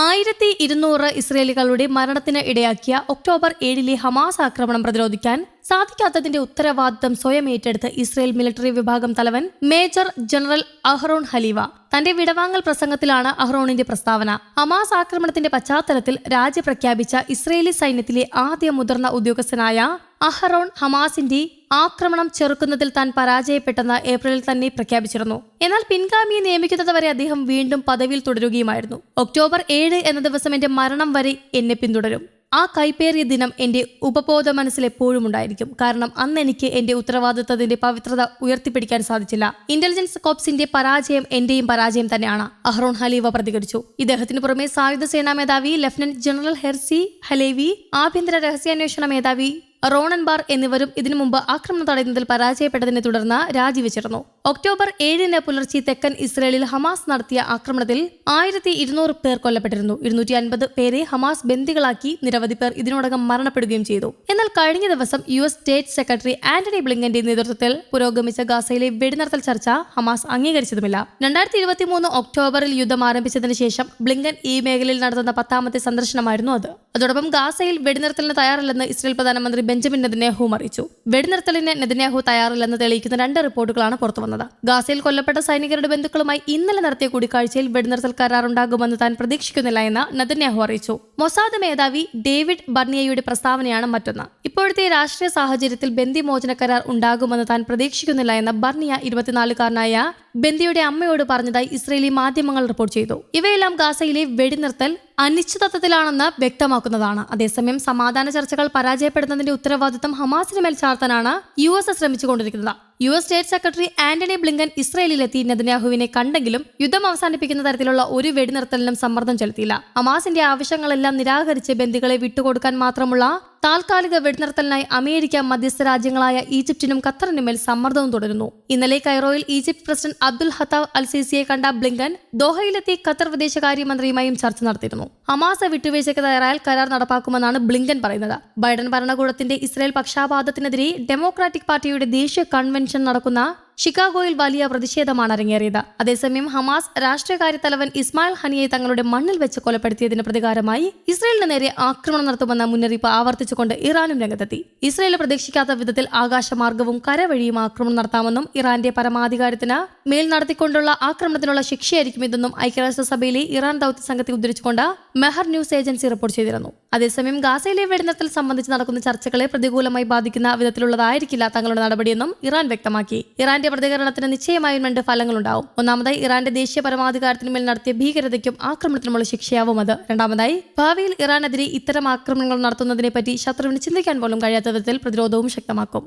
ആയിരത്തി ഇരുന്നൂറ് ഇസ്രയേലികളുടെ മരണത്തിന് ഇടയാക്കിയ ഒക്ടോബർ ഏഴിലെ ഹമാസ് ആക്രമണം പ്രതിരോധിക്കാൻ സാധിക്കാത്തതിന്റെ ഉത്തരവാദിത്തം സ്വയം ഏറ്റെടുത്ത് ഇസ്രയേൽ മിലിറ്ററി വിഭാഗം തലവൻ മേജർ ജനറൽ അഹ്റോൺ ഹലീവ തന്റെ വിടവാങ്ങൽ പ്രസംഗത്തിലാണ് അഹ്റോണിന്റെ പ്രസ്താവന. ഹമാസ് ആക്രമണത്തിന്റെ പശ്ചാത്തലത്തിൽ രാജ്യ പ്രഖ്യാപിച്ച ഇസ്രയേലി സൈന്യത്തിലെ ആദ്യ മുതിർന്ന ഉദ്യോഗസ്ഥനായ അഹ്റോൺ ഹമാസിന്റെ ആക്രമണം ചെറുക്കുന്നതിൽ താൻ പരാജയപ്പെട്ടെന്ന് ഏപ്രിലിൽ തന്നെ പ്രഖ്യാപിച്ചിരുന്നു. എന്നാൽ പിൻഗാമിയെ നിയമിക്കുന്നതുവരെ അദ്ദേഹം വീണ്ടും പദവിയിൽ തുടരുകയുമായിരുന്നു. ഒക്ടോബർ ഏഴ് എന്ന ദിവസം എന്റെ മരണം വരെ എന്നെ പിന്തുടരും. ആ കൈപ്പേറിയ ദിനം എന്റെ ഉപബോധ മനസ്സിൽ എപ്പോഴും ഉണ്ടായിരിക്കും. കാരണം അന്ന് എനിക്ക് എന്റെ ഉത്തരവാദിത്തത്തിന്റെ പവിത്രത ഉയർത്തിപ്പിടിക്കാൻ സാധിച്ചില്ല. ഇന്റലിജൻസ് കോപ്സിന്റെ പരാജയം എന്റെയും പരാജയം തന്നെയാണ്. അഹ്റോൺ ഹലീവ പ്രതികരിച്ചു. ഇദ്ദേഹത്തിന് പുറമെ സായുധ സേനാ മേധാവി ലഫ്റ്റനന്റ് ജനറൽ ഹെർസി ഹലേവി ആഭ്യന്തര രഹസ്യാന്വേഷണ മേധാവി റോണൻ ബാർ എന്നിവരും ഇതിനു മുമ്പ് ആക്രമണം തടയുന്നതിൽ പരാജയപ്പെട്ടതിനെ തുടർന്ന് രാജിവെച്ചിരുന്നു. ഒക്ടോബർ ഏഴിന് പുലർച്ചെ തെക്കൻ ഇസ്രയേലിൽ ഹമാസ് നടത്തിയ ആക്രമണത്തിൽ ആയിരത്തി ഇരുന്നൂറ് പേർ കൊല്ലപ്പെട്ടിരുന്നു. ഇരുന്നൂറ്റി അൻപത് പേരെ ഹമാസ് ബന്ദികളാക്കി നിരവധി പേർ ഇതിനോടകം മരണപ്പെടുകയും ചെയ്തു. എന്നാൽ കഴിഞ്ഞ ദിവസം U S state secretary Antony ബ്ലിങ്കന്റെ നേതൃത്വത്തിൽ പുരോഗമിച്ച ഗാസയിലെ വെടിനിർത്തൽ ചർച്ച ഹമാസ് അംഗീകരിച്ചതുമില്ല രണ്ടായിരത്തി ഇരുപത്തി മൂന്ന് ഒക്ടോബറിൽ യുദ്ധം ആരംഭിച്ചതിന് ശേഷം ബ്ലിങ്കൻ ഈ മേഖലയിൽ നടത്തുന്ന പത്താമത്തെ സന്ദർശനമായിരുന്നു അത്. അതോടൊപ്പം ഗാസയിൽ വെടിനിർത്തലിന് തയ്യാറല്ലെന്ന് ഇസ്രയേൽ പ്രധാനമന്ത്രി ബെഞ്ചമിൻ നെതന്യാഹു അറിയിച്ചു വെടിനിർത്തലിന് നെതന്യാഹു തയ്യാറില്ലെന്ന് തെളിയിക്കുന്ന രണ്ട് റിപ്പോർട്ടുകളാണ് പുറത്തുവന്നത്. ഗാസയിൽ കൊല്ലപ്പെട്ട സൈനികരുടെ ബന്ധുക്കളുമായി ഇന്നലെ നടത്തിയ കൂടിക്കാഴ്ചയിൽ വെടിനിർത്തൽ കരാറുണ്ടാകുമെന്ന് താൻ പ്രതീക്ഷിക്കുന്നില്ല എന്ന് നെതന്യാഹു അറിയിച്ചു. മൊസാദ് മേധാവി ഡേവിഡ് ബർണിയയുടെ പ്രസ്താവനയാണ് മറ്റൊന്ന്. ഇപ്പോഴത്തെ രാഷ്ട്രീയ സാഹചര്യത്തിൽ ബന്ദിമോചന കരാർ ഉണ്ടാകുമെന്ന് താൻ പ്രതീക്ഷിക്കുന്നില്ല എന്ന് ബർണിയ ഇരുപത്തിനാലുകാരനായ ബന്ദിയുടെ അമ്മയോട് പറഞ്ഞതായി ഇസ്രയേലി മാധ്യമങ്ങൾ റിപ്പോർട്ട് ചെയ്തു. ഇവയെല്ലാം ഗാസയിലെ വെടിനിർത്തൽ അനിശ്ചിതത്വത്തിലാണെന്ന് വ്യക്തമാക്കുന്നതാണ്. അതേസമയം സമാധാന ചർച്ചകൾ പരാജയപ്പെടുന്നതിന്റെ ഉത്തരവാദിത്തം ഹമാസിന് മേൽ ചാർത്താനാണ് യു എസ് ശ്രമിച്ചുകൊണ്ടിരിക്കുന്നത്. U S state secretary Antony Blinken ഇസ്രയേലിലെത്തി നെതന്യാഹുവിനെ കണ്ടെങ്കിലും യുദ്ധം അവസാനിപ്പിക്കുന്ന തരത്തിലുള്ള ഒരു വെടിനിർത്തലിനും സമ്മർദ്ദം ചെലുത്തിയില്ല. ഹമാസിന്റെ ആവശ്യങ്ങളെല്ലാം നിരാകരിച്ച് ബന്ദികളെ വിട്ടുകൊടുക്കാൻ മാത്രമുള്ള താൽക്കാലിക വെടിനിർത്തലിനായി അമേരിക്ക മധ്യസ്ഥ രാജ്യങ്ങളായ ഈജിപ്തിനും ഖത്തറിനും മേൽ സമ്മർദ്ദവും തുടരുന്നു. ഇന്നലെ കൈറോയിൽ ഈജിപ്ത് പ്രസിഡന്റ് അബ്ദുൽ ഹത്താവ് അൽ സിസിയെ കണ്ട ബ്ലിങ്കൻ ദോഹയിലെത്തി ഖത്തർ വിദേശകാര്യമന്ത്രിയുമായും ചർച്ച നടത്തിയിരുന്നു. ഹമാസ വിട്ടുവീഴ്ചയ്ക്ക് തയ്യാറായാൽ കരാർ നടപ്പാക്കുമെന്നാണ് ബ്ലിങ്കൻ പറയുന്നത്. ബൈഡൻ ഭരണകൂടത്തിന്റെ ഇസ്രായേൽ പക്ഷാപാതത്തിനെതിരെ ഡെമോക്രാറ്റിക് പാർട്ടിയുടെ ദേശീയ കൺവെൻഷൻ നടക്കുന്ന ഷിക്കാഗോയിൽ വലിയ പ്രതിഷേധമാണ് അരങ്ങേറിയത്. അതേസമയം ഹമാസ് രാഷ്ട്രീയകാര്യ തലവൻ ഇസ്മായിൽ ഹനിയെ തങ്ങളുടെ മണ്ണിൽ വെച്ച് കൊലപ്പെടുത്തിയതിന് പ്രതികാരമായി ഇസ്രയേലിന് നേരെ ആക്രമണം നടത്തുമെന്ന മുന്നറിയിപ്പ് ആവർത്തിച്ചുകൊണ്ട് ഇറാനും രംഗത്തെത്തി. ഇസ്രയേൽ പ്രതീക്ഷിക്കാത്ത വിധത്തിൽ ആകാശമാർഗവും കരവഴിയും ആക്രമണം നടത്താമെന്നും ഇറാന്റെ പരമാധികാരത്തിന് മേൽ നടത്തിക്കൊണ്ടുള്ള ആക്രമണത്തിനുള്ള ശിക്ഷയായിരിക്കും ഇതെന്നും ഐക്യരാഷ്ട്രസഭയിലെ ഇറാൻ ദൌത്യ സംഘത്തെ ഉദ്ധരിച്ചുകൊണ്ട് മെഹർ ന്യൂസ് ഏജൻസി റിപ്പോർട്ട് ചെയ്തിരുന്നു. അതേസമയം ഗാസയിലെ വെടിനിർത്തൽ സംബന്ധിച്ച് നടക്കുന്ന ചർച്ചകളെ പ്രതികൂലമായി ബാധിക്കുന്ന വിധത്തിലുള്ളതായിരിക്കില്ല തങ്ങളുടെ നടപടിയെന്നും ഇറാൻ വ്യക്തമാക്കി. ഇറാന്റെ പ്രതികരണത്തിന് നിശ്ചയമായും രണ്ട് ഫലങ്ങളുണ്ടാവും. ഒന്നാമതായി ഇറാന്റെ ദേശീയ പരമാധികാരത്തിന് മേൽ നടത്തിയ ഭീകരതയ്ക്കും ആക്രമണത്തിനുമുള്ള ശിക്ഷയാവും അത്. രണ്ടാമതായി ഭാവിയിൽ ഇറാനെതിരെ ഇത്തരം ആക്രമണങ്ങൾ നടത്തുന്നതിനെപ്പറ്റി ശത്രുവിന് ചിന്തിക്കാൻ പോലും കഴിയാത്ത വിധത്തിൽ പ്രതിരോധവും ശക്തമാക്കും.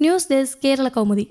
News desk Kerala Kaumudi.